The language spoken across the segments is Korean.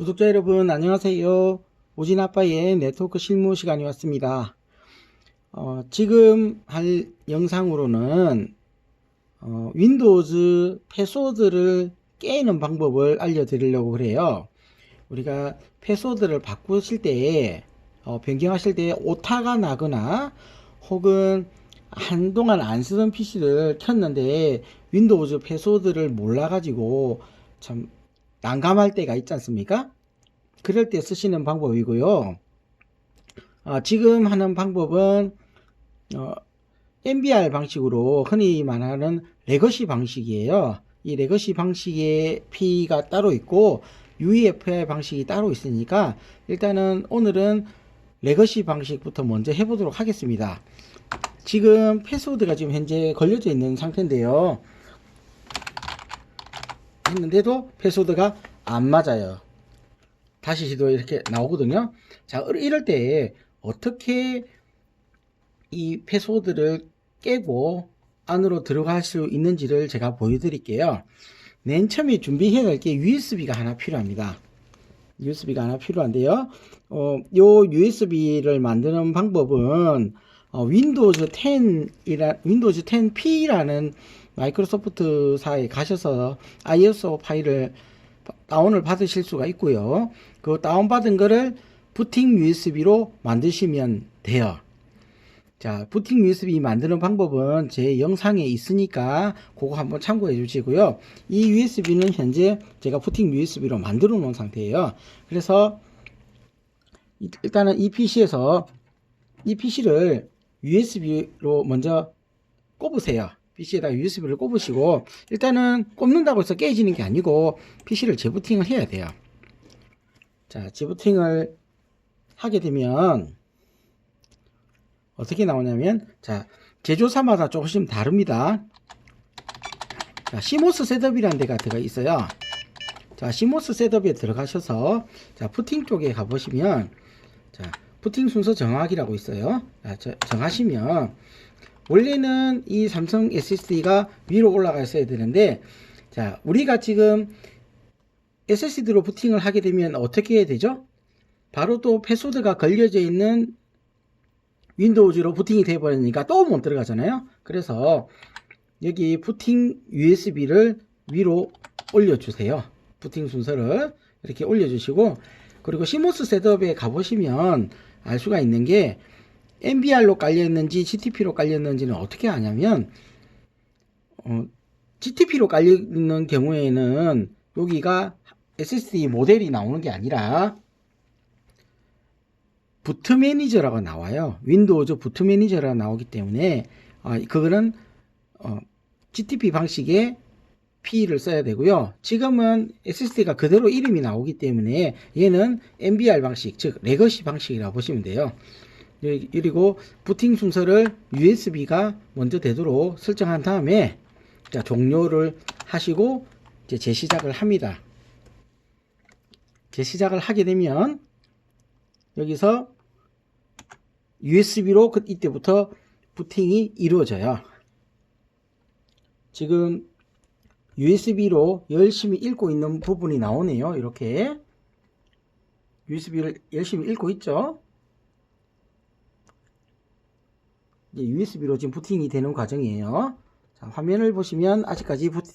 구독자 여러분 안녕하세요. 오진아빠의 네트워크 실무 시간이 왔습니다. 어, 지금 할 영상으로는 어, 윈도우즈 패스워드를 깨는 방법을 알려드리려고 그래요. 우리가 패스워드를 바꾸실 때 어, 변경하실 때 오타가 나거나 혹은 한동안 안 쓰던 PC를 켰는데 윈도우즈 패스워드를 몰라가지고 참 난감할 때가 있지 않습니까? 그럴 때 쓰시는 방법이고요. 아, 지금 하는 방법은 어, MBR 방식으로 흔히 말하는 레거시 방식이에요. 이 레거시 방식의 P가 따로 있고 UEFI 방식이 따로 있으니까 일단은 오늘은 레거시 방식부터 먼저 해보도록 하겠습니다. 지금 패스워드가 지금 현재 걸려져 있는 상태인데요. 했는데도 패스워드가 안 맞아요. 다시 시도 이렇게 나오거든요. 자, 이럴 때 어떻게 이 패스워드를 깨고 안으로 들어갈 수 있는지를 제가 보여드릴게요. 맨 처음에 준비해야 될게 USB가 하나 필요합니다. USB가 하나 필요한데요. 어, 요 USB를 만드는 방법은 어, 윈도우즈 10이라 윈도우즈 10P라는 마이크로소프트사에 가셔서 ISO 파일을 다운을 받으실 수가 있고요. 그 다운받은 거를 부팅 USB로 만드시면 돼요. 자, 부팅 USB 만드는 방법은 제 영상에 있으니까 그거 한번 참고해 주시고요. 이 USB는 현재 제가 부팅 USB로 만들어 놓은 상태예요. 그래서 일단은 이 PC에서 이 PC를 USB로 먼저 꼽으세요. PC에다 USB를 꼽으시고 일단은 꼽는다고 해서 깨지는 게 아니고 PC를 재부팅을 해야 돼요. 자, 재부팅을 하게 되면 어떻게 나오냐면 자, 제조사마다 조금씩 다릅니다. 자, 시모스 셋업이라는 데가 들어가 있어요. 자, 시모스 셋업에 들어가셔서 자, 푸팅 쪽에 가 보시면 자, 푸팅 순서 정하기라고 있어요. 자, 저, 정하시면 원래는 이 삼성 SSD가 위로 올라가 있어야 되는데 자, 우리가 지금 SSD로 부팅을 하게 되면 어떻게 해야 되죠? 바로 또 패스워드가 걸려져 있는 윈도우즈로 부팅이 되어 버리니까 또 못 들어가잖아요. 그래서 여기 부팅 USB를 위로 올려주세요. 부팅 순서를 이렇게 올려주시고 그리고 시모스 셋업에 가보시면 알 수가 있는 게 MBR로 깔려있는지 GTP로 깔려있는지는 어떻게 하냐면 어, GTP로 깔려있는 경우에는 여기가 SSD 모델이 나오는 게 아니라 부트 매니저라고 나와요. 윈도우즈 부트 매니저라고 나오기 때문에 어, 그거는 어, GTP 방식의 P를 써야 되고요. 지금은 SSD가 그대로 이름이 나오기 때문에 얘는 MBR 방식, 즉 레거시 방식이라고 보시면 돼요. 그리고 부팅 순서를 USB가 먼저 되도록 설정한 다음에 자, 종료를 하시고 이제 재시작을 합니다. 재시작을 하게 되면 여기서 USB로 그 이때부터 부팅이 이루어져요. 지금 USB로 열심히 읽고 있는 부분이 나오네요. 이렇게 USB를 열심히 읽고 있죠. 이제 USB로 지금 부팅이 되는 과정이에요. 자, 화면을 보시면 아직까지 부팅,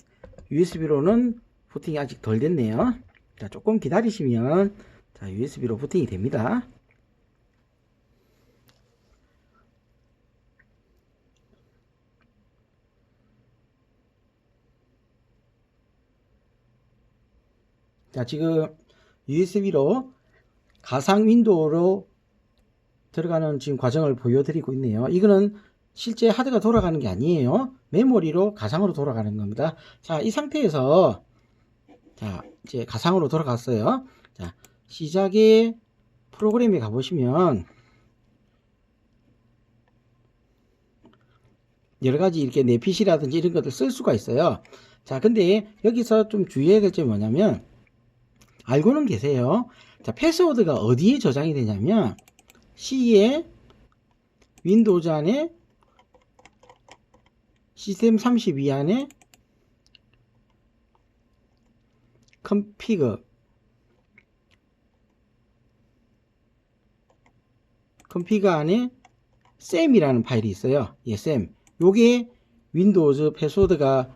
USB로는 부팅이 아직 덜 됐네요. 자, 조금 기다리시면 자, USB로 부팅이 됩니다. 자, 지금 USB로 가상 윈도우로 들어가는 지금 과정을 보여드리고 있네요. 이거는 실제 하드가 돌아가는 게 아니에요. 메모리로 가상으로 돌아가는 겁니다. 자, 이 상태에서 자, 이제 가상으로 돌아갔어요. 자, 시작의 프로그램에 가보시면 여러 가지 이렇게 내 PC라든지 이런 것들 쓸 수가 있어요. 자, 근데 여기서 좀 주의해야 될 점이 뭐냐면 알고는 계세요. 자, 패스워드가 어디에 저장이 되냐면 C의 윈도우즈 안에 시스템 32 안에 컴피그 컴피그 안에 쌤이라는 파일이 있어요. 예, 쌤. 요게 윈도우즈 패스워드가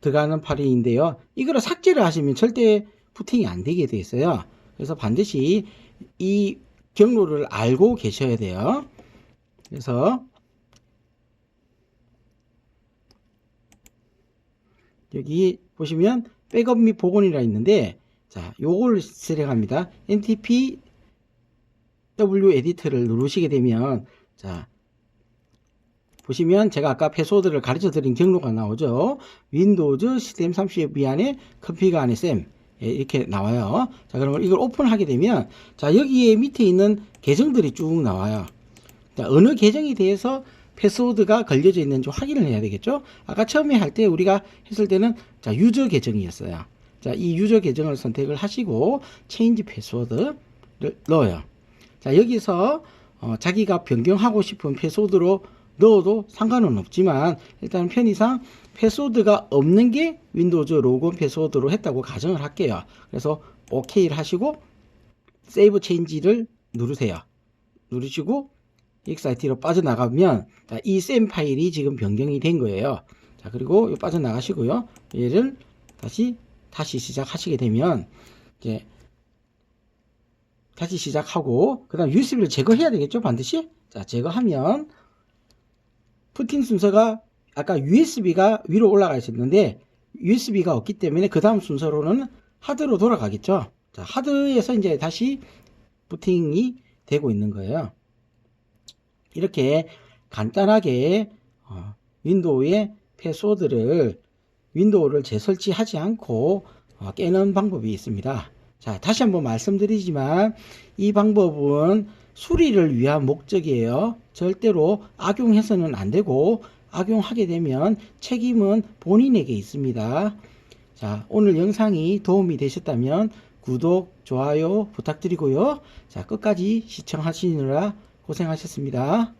들어가는 파일인데요. 이거를 삭제를 하시면 절대 부팅이 안 되게 되어 있어요. 그래서 반드시 이 경로를 알고 계셔야 돼요. 그래서 여기 보시면 백업 및 복원이라 있는데 자 요걸 실행합니다. NTP W 에디터를 누르시게 되면 자 보시면 제가 아까 패스워드를 가르쳐 드린 경로가 나오죠. 윈도우즈 시스템 30 안에 컴피그 안에 쌤 예, 이렇게 나와요. 자 그러면 이걸 오픈하게 되면 자 여기에 밑에 있는 계정들이 쭉 나와요. 자, 어느 계정에 대해서 패스워드가 걸려져 있는지 확인을 해야 되겠죠. 아까 처음에 할 때 우리가 했을 때는 자 유저 계정이었어요. 자 이 유저 계정을 선택을 하시고 체인지 패스워드를 넣어요. 자 여기서 어, 자기가 변경하고 싶은 패스워드로 넣어도 상관은 없지만 일단 편의상 패스워드가 없는 게 윈도우즈 로그온 패스워드로 했다고 가정을 할게요. 그래서 OK를 하시고 세이브 체인지를 누르세요. 누르시고 EXIT로 빠져나가면 자, 이쌤 파일이 지금 변경이 된 거예요. 자 그리고 이 빠져나가시고요. 얘를 다시 다시 시작하시게 되면 이제 다시 시작하고 그 다음 USB를 제거해야 되겠죠 반드시 자 제거하면 푸팅 순서가 아까 USB가 위로 올라가 있었는데 USB가 없기 때문에 그 다음 순서로는 하드로 돌아가겠죠 자 하드에서 이제 다시 부팅이 되고 있는 거예요 이렇게 간단하게 어, 윈도우의 패스워드를 윈도우를 재설치하지 않고 어, 깨는 방법이 있습니다. 자, 다시 한번 말씀드리지만 이 방법은 수리를 위한 목적이에요. 절대로 악용해서는 안 되고 악용하게 되면 책임은 본인에게 있습니다. 자, 오늘 영상이 도움이 되셨다면 구독, 좋아요 부탁드리고요. 자, 끝까지 시청하시느라 고생하셨습니다.